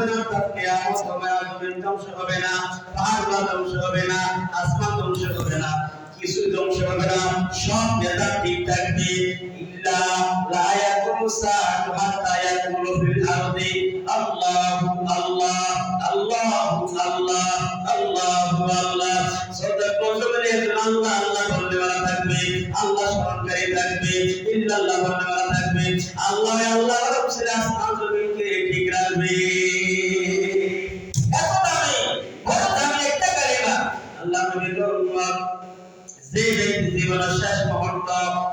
হবে না তার কিয়ামত হবে না জমিন ধ্বংস হবে না পাহাড় ধ্বংস হবে না আসমান ধ্বংস হবে না কিছু ধ্বংস হবে না সব নেতা ঠিক থাকবে আল্লাহু আল্লাহ আল্লাহু আল্লাহ আল্লাহু থাকবে আল্লাহ আল্লাহ আল্লাহ যে ব্যক্তি জীবনের শেষ মুহূর্ত,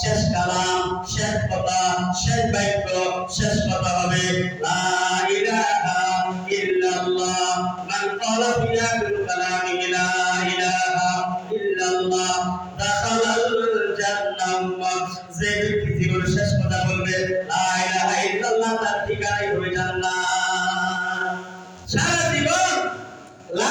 শেষ কালাম, শেষ কথা, শেষ বাক্য, শেষ কথা হবে, লা ইলাহা ইল্লাল্লাহ, মান ক্বালা ফি আখির কালামি শেষ কথা বলবে, লা ইলাহা ইল্লাল্লাহ, তার ঠিকানাই হবে লা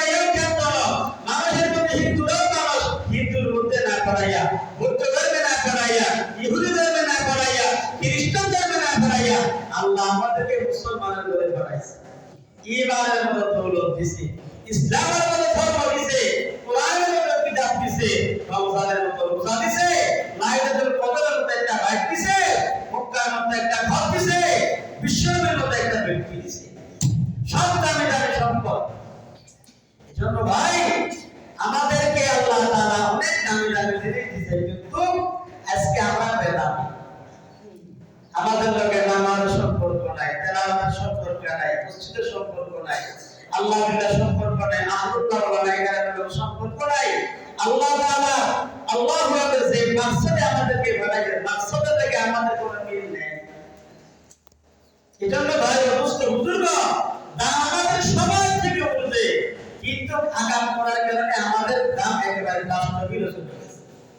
আল্লাহ আমাদেরকে মুসলমানের করে বানাইছে ইমানের মতো দৌলত দিছে। ইসলামের সম্পর্ক নাই মসজিদের সম্পর্ক নাই। আল্লাহ বিল্লাহ সম্পর্ক নাই আহলুল্লাহ ওয়া লাইকার সম্পর্ক নাই। আল্লাহ তাআলা আল্লাহ আমাদের যে মাকসাদে আমাদেরকে বানাইছেন মাকসাদের থেকে আমাদের কোনো মিল নেই। এজন্য ভাই অবস্থা